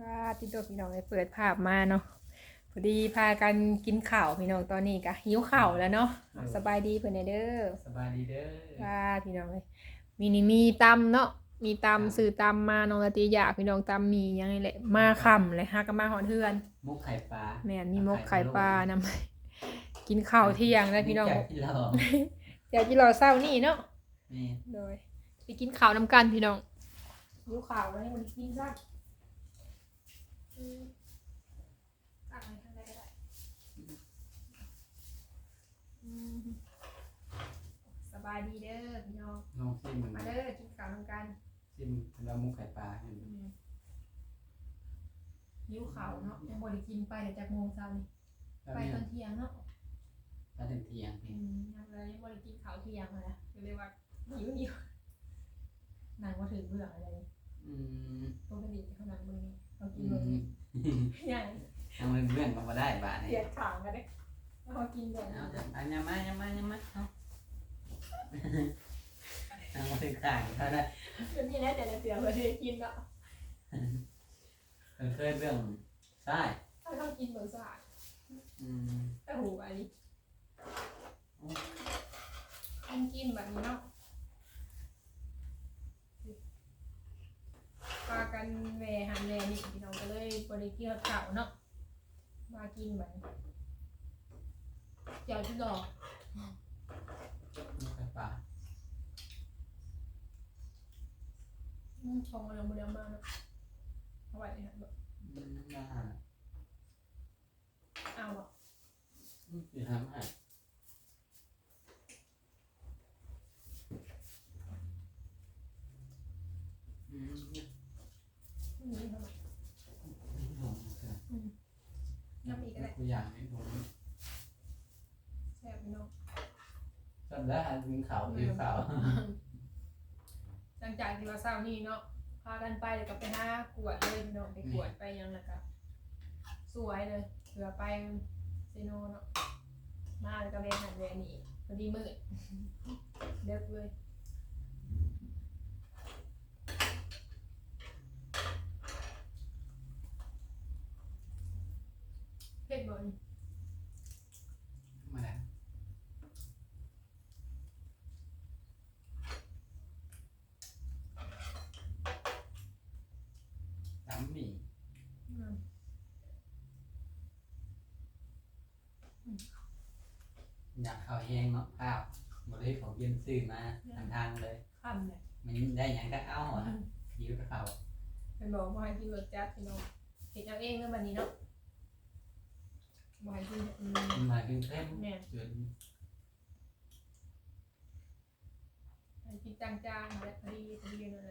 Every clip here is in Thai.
ว่าที่ตัวพี่น้องได้เปิดภาพมาเนาะพอดีพากันกินข้าวพี่น้องตอนนี้ก็หิวข้าวแล้วเนาะอะสบายดีเพิ่นเด้อสบายดีเด้อว่าพี่น้องเลยมีนี่มีตำเนาะมีตำสื่อตำมาน้องละตีอยากพี่น้องตำมีหยังนี่แหละมาค่ำเลยฮะก็มาหอนเทือนมุกไข่ปลาแม่นมีมกไข่ปลานำกินข้าวเที่ยงแล้วพี่น้องจากที่เราอยากกินรอเศร้านี่เนาะแม่โดยไปกินข้าวน้ำกันพี่น้องยูข้าวแล้วให้มันกินซะอืม ตั้งไว้ข้างใดก็ได้อืมสบายดีเด้อพี่น้องลองชิมมันมาเด้อกินข้าวน้ำกันชิมเรามุกไข่ปลาเห็นไหมยิ้วข้าวเนาะยังบ่ได้กินไปแต่จากโมงเช้านี่แล้วไปเนี่ยตอนเที่ยงเนาะถ้าถึงเที่ยงอืพี่มยังเลยยังบ่ได้กินข้าวเที่ยงเลยนะก็เลยว่าหิวหิวนั่งมาถึงเบื่ออะไรอืม ปกติเขานั่งมือนี่เรากิ อื นมือ ม นี่ใหญ่ ทำเพื่อนๆก็มาได้บ้าน เสีนี้ยดขางกันเด้เรากินแบบเอานี้เอายำมายำมายำมาเอาเอามาถึงข้างเท่านั้นเป็นที่แน่แต่ละเสือเราได้กินเนาะเคยเคยเรื่องใช่ถ้าเรากินเบอร์สาดอืมแต่หูอันนี้กินกินแบบนี้เนาะพากันแหวหันแหวนี่พี่น้องก็เลยบริเกี่ยวข้าวเนาะมากินแบบนี้ เจียวที่ดอกมุกไข่ปลาอืมชงอะไรมาเดียวมาเนาะเอาไว้เนี่ยแบบอืมน่าเอาอะอืมคือทำให้อืมนี่ทำไมหอมจังน้ำอีกก็ได้ ตัวอย่างให้ผม แซ่บพี่น้อง จำได้หันกิน เขากินเขาหลังจากที่ว่าเศร้านี่เนาะพากันไปแล้วก็ไปหากวดเลยพี่น้องไปกวดไปหยังนะครับสวยเลยเผื่อไปเซโนเนาะมาแล้วก็เวหันเวนี่พอดีมืดเด็กเลยเผ็ดบ่น มาแล้วตำหมี่ อืม อยากข้าวแห้งเนาะข้าวบริของเย็นซื้อมาทางทางเลยค่ำเนี่ยมันได้หยังก็เอาอะหิวกับเขาเป็นบอกว่าให้กินรสจัดพี่น้องเห็ดเอาเองเมื่อวันนี้เนาะบอกให้กินอืมมันมากินเต็มเนี่ยจนให้กินจางๆมาแล้วพอดีพอดีเลย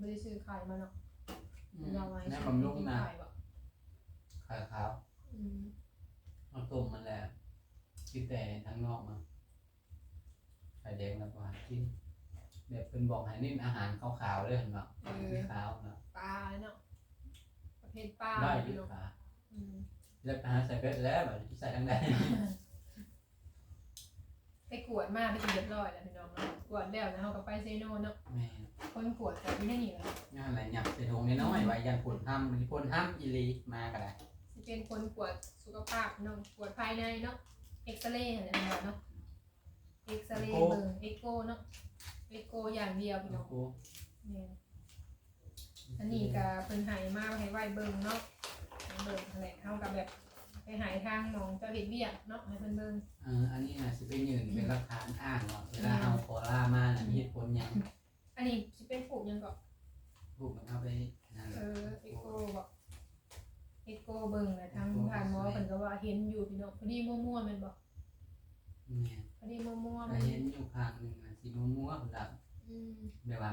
ไม่ได้ซื้อไข่มาเนาะอืมเราไว้น้ำบำรุงนะไข่บ่ไข่ขาวอืมเอาต้มมันแหละกินแต่ทั้งนอกมาไข่แดงแล้วก็หากินแบบเป็นบอกให้นิ่มอาหารขาวๆเลยเห็นไหมขาวเนาะปลาเนาะประเภทปลาได้พี่ดีน้องกว่าอืมแล้วไปหาใส่เป็ดแล้วแบบใส่ทั้งใดไปกวดมาไปกินเรียบร้อยแล้วพี่น้องเนาะกวดแล้วนะเขาก็ไปเซโนเนาะแม่ คนกวดกับที่นี่นี่แหละงานอะไรหยับใส่ถุงน้อยๆไว้ยันผลห้ำมีผลห้ำอีหลีมาก็ได้จะเป็นคนกวดสุขภาพเนาะกวดภายในเนาะเอ็กซเรย์อะไรเนาะเอ็กซเรย์เบิ่งเอ็กโกเนาะเอ็กโกอย่างเดียวพี่น้องโอ้เนี่ยอันนี้ก็เพิ่นใหายมาให้ไหวเบิ่งเนาะให้เบิ่งอะไรเฮากับแบบไปใหายทางหมองเจ้าเฮ็ดเวียกเนาะให้เพิ่นเบิ่ง เอออันนี้นะสิเป็นยืนเป็นหลักฐานอ้างว่าเวลาเอาโคล่ามาน่ะมี น้องพอดีมั่วๆแม่นบ่แม่พอดีมั่วๆแต่มันเห็นอยู่ข้างหนึงน่ะสิมัวๆพุ่นล่ะอืมแบบว่า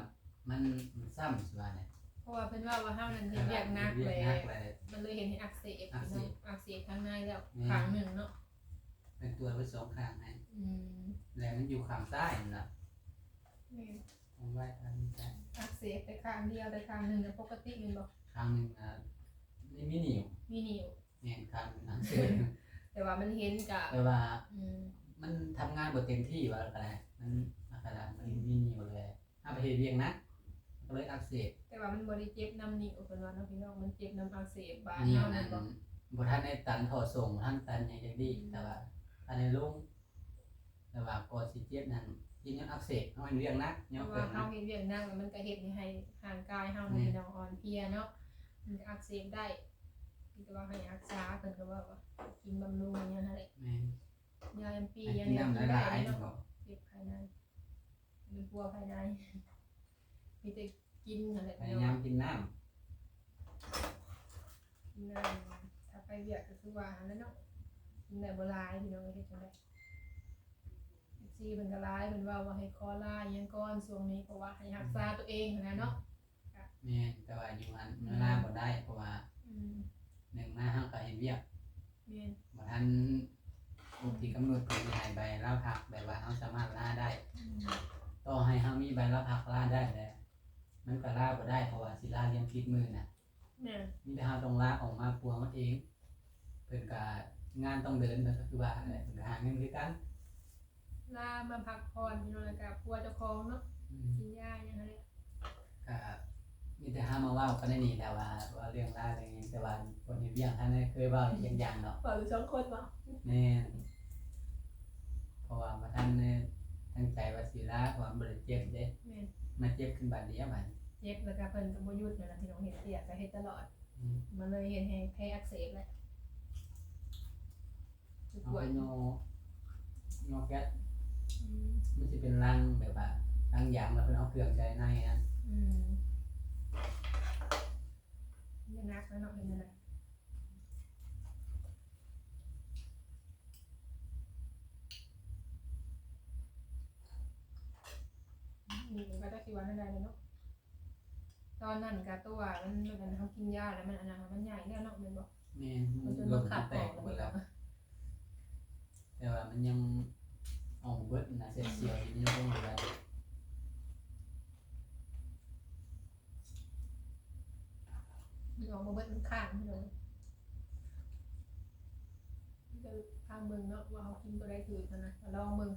มันมันซ้ำสิว่าเนี่ยเพราะว่าเพิ่นว่าว่าเฮานั่นเฮ็ดเวียกหนักเรีเลยนักเลย มันเลยเห็นให้อักเสบอักเสบ อักเสบข้างในแล้วอืมข้างหนึ่งเนาะเป็นตัวไว้สองข้างให้อืมแล้วมันอยู่ข้างซ้ายนั่นล่ะนี่เอาไว้อันนี้ได้อักเสบแต่ข้างเดียวแต่ข้างหนึ่งเนี่ยปกติแมันบอกข้างหนึงน่ะนี่มีหนิวมีนิ้วแม่นคันหนังสือ แต่ว่ามันเห็นกับแต่ว่าอืมมันทำงานบ่เต็มที่ว่าก็ได้มันอาการมันมีหนิวเลยถ้าไปเฮ็ดเวียงนะก็เลยอักเสบแต่ว่ามันบ่ได้เจ็บน้ำนิ้วเพิ่นว่าเนาะพี่น้องมันเจ็บน้ำอักเสบบาดนี่เนาะนั่มันนบ่บ่ทันได้ตันถอดส่งบ่ทันตันอย่างจังดีแต่ว่าอันนี้ลงแต่ว่าก่อนสิเจ็บนั่นกินยังอักเสบเอาเวียงนะเพยังราะเกิว่าดเฮานะเฮ็ดเวียกนั่งแล้วมันก็เฮ็ดให้ร่างกายเฮานี่เนาะอ่อนเพลียเนาะมันก็อักเสบได้ แต่ว่าให้รักษาเพิ่นก็ว่าว่ากินบำรุงอย่างนั้นแหละแม่นยาแอมปีให้ยังกินเดียวน้ำกินหได้ลายๆเนาะ เนาะเจ็บภายในเป็นปัวภายในมีแต่กินอะไรพยายามกินน้ำกินน้ำถ้าไปเบียกก็คือว่าหันแล้วเนาะกินได้บ่หลายพี่น้องเฮ็ดจังได๋ซีเพิ่นก็หลายเพิ่นว่าว่าให้คอลาอิหยังก่อนช่วงนี้เพราะว่าให้รักษาตัวเองหั้นนะเนาะแม่นแต่ว่าอยู่อันเวลาบ่ได้เพราะว่าอืม หนึ่งมาเฮาก็เฮ็ดเวียกแม่นบ่ทันครบที่กำหนดเพิ่นสิให้ใบลาพักแบบว่าเฮาสามารถลาได้อืมต่อให้เฮามีใบลาพักลาได้แหละมันก็ลาบ่ได้เพราะว่าสิลาเลี้ยงผิดมือน่ะแม่นมีแต่เฮาต้องลาออกมาปัวมันเองเพิ่นก็งานต้องเดินเพิ่นก็คือว่าแหละเพิ่นก็หาเงินคือกันลามาพักผ่อนพี่น้องแล้วก็ปัวเจ้าของเนาะอืมกินยาอย่างนั้นแหละก็ มีแต่หามาเว้ากันได้นี่แต่ว่าว่าเรื่องลาอะไรอย่างนี้แต่ว่าคนเฮ็ดเวียกท่านได้เคยเว้าอย่างอย่างเนาะเปิดสองคนบ่แม่นเพราะว่าบ่ทันได้ตั้งใจว่าสิลาเพราะว่าบ่ได้เจ็บเด้แม่นมาเจ็บขึ้นบัดเดียวบัดเจ็บแล้วก็เพิ่นก็บ่หยุดนั่นล่ะพี่น้องเฮ็ดเสียก็เฮ็ดตลอดอืมมันเลยเฮ็ดให้แพ้อักเสบแหละคือเอาปวไปดโยโยแก๊สอืมมันจะเป็นรังแบบว่ารังยางแล้วเพิ่นเอาเครื่องใส่ในนั้นอืม ยังนักแล้วเนาะเห็นไหมล่ะนี่มันก็ได้สิวันนั้นได้เลยเนาะตอนนั้นกะตัวมันมันทำกินยาแล้วมันอันนั้นมันใหญ่แล้วเนาะแมันบอกแม่มันจนลมันมขาดแตกหมดแล้วแต่ว่ามันยังออกเบิดนะเสียเสียวๆนี่ยังอยู่เลยมันออกมาเบิดมัน ข้างเลยมันก็ทาเมืองเนาะว่าเขากินตัวไดถือกันนะลองเมือง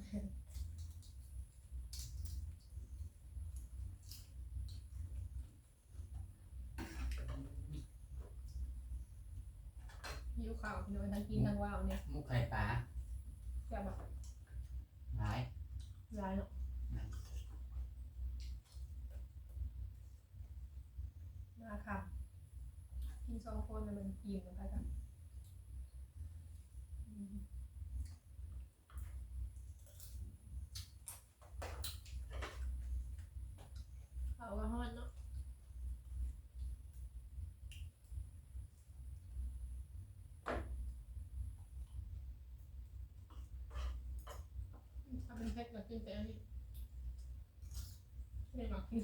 หิวข่าวพี่น้อยทั้งกินทั้งว่าวเนี่ย มุกไข่ปลา จะแบบ หลาย ร้ายเนาะมาค่ะกินสองคนน่ะ มันกินกันไปกันอืมเอาว่าฮอดเนาะถ้าเป็นเพชรก็กินแต่อันนี้ไม่หมักกิน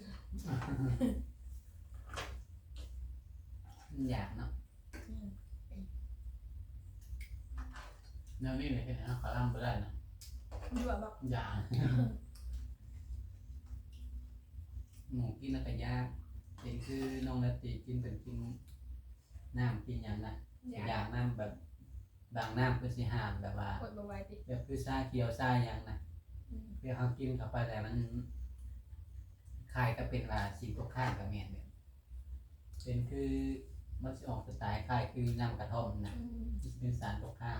มันอยากเนาะ อืม แนวนี้เลยเห็นนะขอล่ำไปได้นะดูแบบอยากหมูกินแล้วก็ยากเห็นคือน้องนาตีกินเป็นกินน้ำกินหยังนะอยากอยากน้ำแบบบางน้ำคือสิหามแบบว่า กดมาไว้ติแบบคือซาเขียวซาหยังนะอืมเพื่อเขากินเข้าไปแต่มันคล้ายก็เป็นว่าสีตกข้างกับเมียนเนี่ยเป็นคือมันจะออกสไตล์คล้ายคือน้ำกระท่อมนะ อืมที่เป็นสารตกข้าง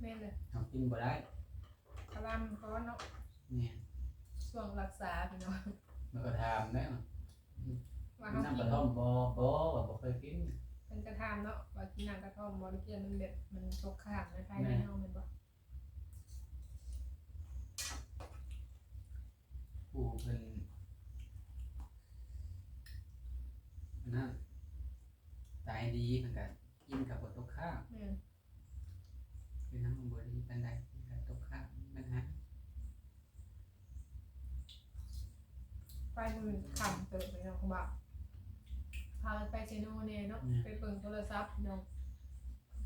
แม่นเลยเขากินบ่ได้คาร่ำเขาเนาะเนี่ยช่วงรักษาพี่น้องมันก็ทำได้ว่าเขาน้ำกิกนระท่อมบ่บ่ว่าบ่เคยกินเป็นกระทามเนาะว่ากินน้ำกระท่อมบริเกียนมันแบบมันตกข้างในภายในเฮาแมันบ่ผู้เพิ่นอันนั่นตายดีเพิ่นก็กินกับบ่ตกข้างแม่นคือ น้ำมันบ่ดีปานใดกินกับตกข้างมันฮะไฟมือขำเติบไปเนาะเขาบอกพากันไปเซโนเน่เนาะไปเปิดโทรศัพท์เนาะ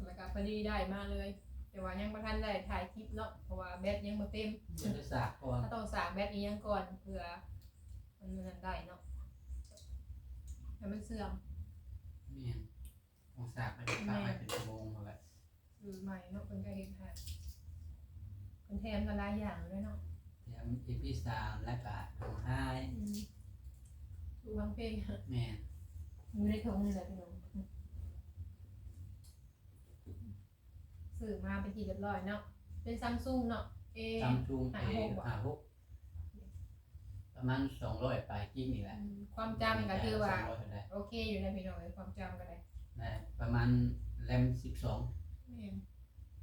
แล้วก็พอดีได้มาเลย แต่ว่ายังบ่ทันได้ถ่ายคลิปเนาะเพราะว่าแบตยังบ่เต็มเดี๋ยวจะสากก่อนถ้าต้องสร้างแบตอีกยังก่อนเผื่อมันมันได้เนาะแล้วมันเสื่อมแม่นองศาไปเป็นปลาไปเป็นชั่วโมงเขาแบบ หรือใหม่เนาะคนก็เห็นค่ะคนแทนก็หลายอย่างเลยเนาะแถมอีพีสามและกาดของท้ายอืมดูฟังเพลงแม่อยู่ในถุงนี่แหละพี่น้องสื่อมาเป็นที่เรียบร้อยเนาะเป็นซัมซุงเนาะเอ ซัมซุงหาเอหกบ่หาหกประมาณสองร้อยปลายกิ้งนี่แหละความจำก็คือว่า สงร้อยเท่ไหร่โอเคอยู่ในพี่น้องเลยความจำก็ได้ได้ประมาณแรมสิบสอง แม่น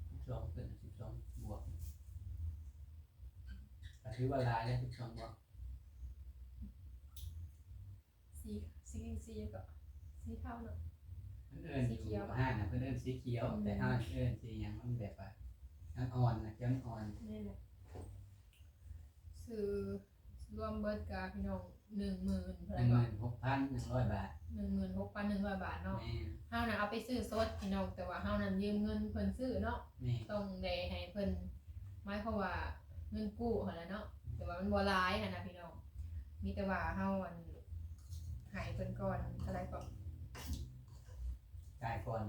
สิบสองเป็นสิบสองบวกก็ถือว่าหลายแล้วสิบสองบวกสีสีสีก็สีเทาเนาะ เพื่อนเอิญสีเขีอยวยู่ปะห้างนะเพื่อนเอิญสีเขียวอืมแต่ห้างเอิญสีอย่างมันแบบว่าน้ำอ่อนนะเจ้าอ่อนนี่แหละซื้อ รวมเบิร์ดกับพี่น้องหนึ่งหมื่นหเท่าไหนึ่ร่งหก่อนมื่นหกพันหนึ่งร้อยบาทหนึ่งหมื่นหกพันหนึ่งร้อยบาทเนาะแม่เฮาน่ะเอาไปซื้อสดพี่น้องแต่ว่าเฮานั้นยืมเงินเพิ่นซื้อเนาะแม่ต้องได้ให้เพิ่นหมายความว่าเงินกู้หั่นแหละเนาะแต่ว่ามันบ่หลายหั่นนะพี่น้องมีแต่ว่าเฮาอันให้เพิ่นก่อนเท่าไหร่ก่อนจ่ายก่อน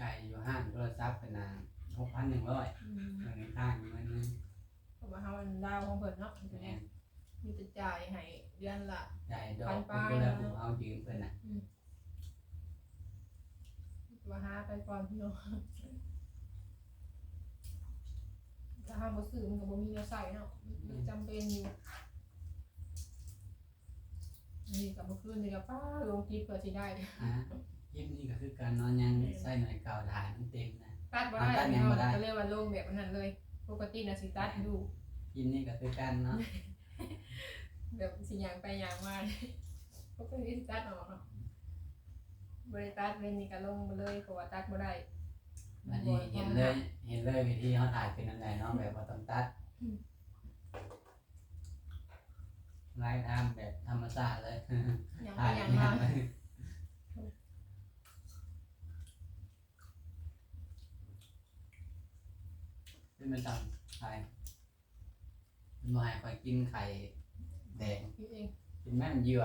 จ่ายอยู่ห้างโทรศัพท์เป็นนานหกพันหนึ่งร้อยอืมเงินข้างเงินนึงเพราะ ว่าเฮาอันดาวของเพิ่นเนาะแม่มีแต่จ่ายให้เดือนละ จ่ายดอพักนปเพื่ลายอนก็แล้วผมเอายืมเพื่อนน่ะว่าหาไปก่อนพี่น้องถ้าเฮาบ่ซื้อมันก็บ่มีแนวใส่เนาะมันจำเป็นอยู่ นี่ก็เมื่อคืนนี่ก็ป้าลงคลิปเพื่อสิได้อะคลิปนี้ก็คือการนอนยังใส่หน่อยเก่าถ่ายมันเต็มนะ ตัดบ่ได้ตัดยัพี่งน้องบ่ได้ ก็เลยว่าลงแบบนั้นเลย ปกติน่ะสิตัดอยู่ คลิปนี้ก็คือการเนาะแบบสิหยังไปหยังมาปกติสิตัดออกเนาะบ่ได้ตัดเว้นนี่ก็ลงมาเลยเพราะว่าตัดบ่ได้วันนี้เห็นเลยเห็นเลยวิธีเขาถ่ายเป็นอะไรเนาะแบบว่าต้องตัดไล่ทำแบบธรรมชาติเลยหยังไปถ่ายหยังเนี่มายเป็นมันตังถ่าย มันมาให้คอยกินไข่แดงพี่เองกินแม่มันเหยื่อ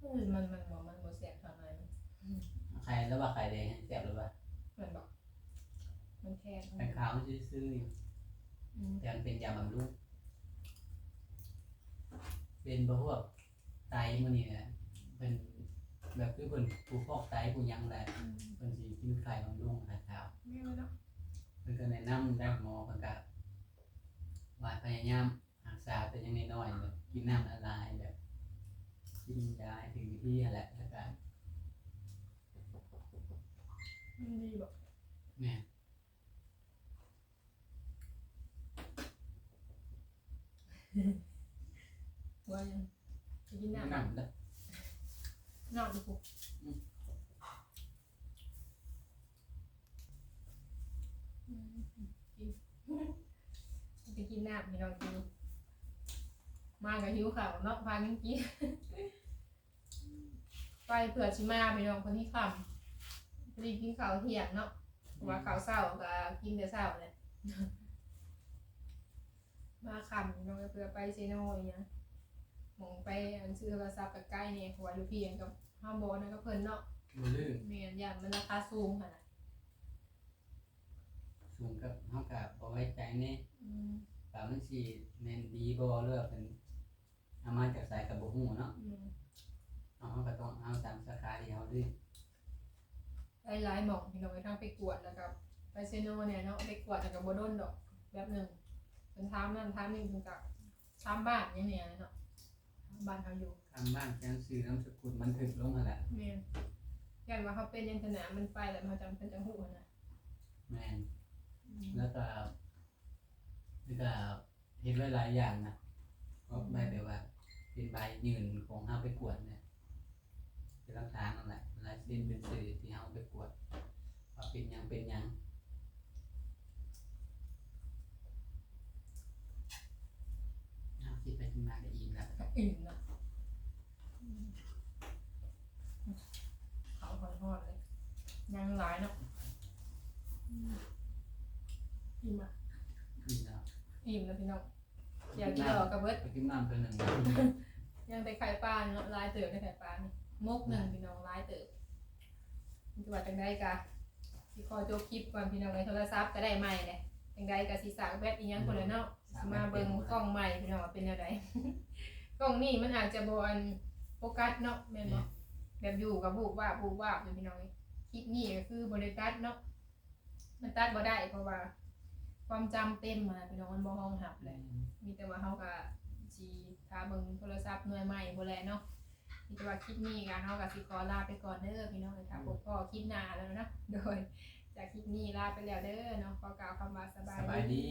เออมันมันบ่มันบ่แซ่บเท่าไหร่มันไข่แล้วว่าไข่แดงแซ่บหรือเปล่ามันบอกมันแค่ไข่ขาวมันซื่อๆอยู่อืมแต่มันเป็นยาบำรุงเป็นพวกไตมันนี่แหละเป็นแบบคือเป็นผู้ฟอกไตผู้หยังแหละอืมเป็นสีกินไข่บำรุงไข่ขาวไม่เลยเนาะเพิ่นก็แนะนำได้หมอเพิ่นก็ว่าพยายามรัก ษาแต่ยังน้อยๆแบบกินน้ำละลายแบบกินยาให้ถึงวิธีนั่นแหละแล้วก็มันดีบอกแม่ว่ายังจะกินแนะน้ำนำแล้วน้ำดิปุ๊อืมกินจะกินน้ำให้เรากิน มากับหิวข่าวเนาะพากันกินไปเผื่อชิมาไปน้องคนที่คำพอดีกินข้าวเที่ยงเนาะเพราะว่าข้าวเช้าก็กินแต่เช้าเลยมาคำน้องก็เพื่อไปเซโนอย่างเงี้ยหมองไปอันซื้อโทรศัพท์กับใกล้เนี่ยเพราะว่าอยู่เพียงกับห้ามโบนะก็เพิ่นเนาะบ่ลื่นเมียนยานมันราคาสูงค่ะนะสูงกับเฮาก็บ่ไว้ใจแน่อืมว่ามันสิแม่นดีบ่หรือว่าเป็น เอามาจากสายกับบ่ฮู้เนาะอืมเอาเฮาก็ต้องเอาตามสาขาที่เฮาดื้อไปหลายหม่องพี่น้องไปทางไปกวดแล้วก็ไปเซโนเนี่ยเนาะไปกวดแล้วก็บ่โดนดอกแบบหนึงเป็นทามนั่นทามนี่ถึงกับทามบ้านอย่างเนี้ยเนาะบ้านเขาอยู่ทำบ้านแจ้งชื่อนามสกุลบันทึกลงนั่นแหละแม่นยันว่าเขาเป็นยังสนามมันไปแล้วมันจำเป็นจังหูนะแม่นอืมแล้วก็แล้วก็เห็นไว้หลายอย่างนะก็ไม่แบบว่า เป็นใบยืนของเฮาไปกวดเนี่ยเป็นหลักฐานนั่นแหละลายเส้นเป็นสื่อที่เฮาไปกวดว่าเป็นหยังเป็นหยังเอาคิดไปคิดมาก็อิ่มแล้วก็อิ่มนะอืมเขาหอยทอดเลยยังหลายเนาะอืมอิ่มอะอิ่มแล้วอิ่มแล้วพี่น้อง อยากกินหรอกระเบิดไปกินน้ำตัวหนึ่งยังแต่ไข่ปลาเนาะลายเติบในไข่ปลานี่มกหนึ่งพี่น้องลายเติบจังหวัดจังไดกะสิขอจบคลิปก่อนพี่น้องในโทรศัพท์ก็ได้ใหม่เลยจังไดกะสิสร้างแบตอีหยังคนละเนาะสิมาเบิ่งกล้องใหม่พี่น้องว่าเป็นแนวใด กล้องนี่มันอาจจะบ่อันโฟกัสเนาะแม่นบ่แบบอยู่กับบูบว่าบบูบว่าบอยู่พี่น้องเอ้ยคลิปนี้ก็คือบริตัดเนาะมันตัดบ่ได้เพราะว่า ความจำเต็มมาพี่น้องมันบ่ห้องหับเลย มีแต่ว่าเฮาก็สิถ้าเบิ่งโทรศัพท์หน่วยใหม่บ่แลเนาะมีแต่ว่าคลิปนี้ก็เฮาก็สิขอลาไปก่อนเด้อพี่น้องค่ะพบพ่อคลิปหน้าแล้วเนาะโดย จากคลิปนี้ลาไปแล้วเด้อเนาะขอกล่าวคำว่าสบาย สบายดีดี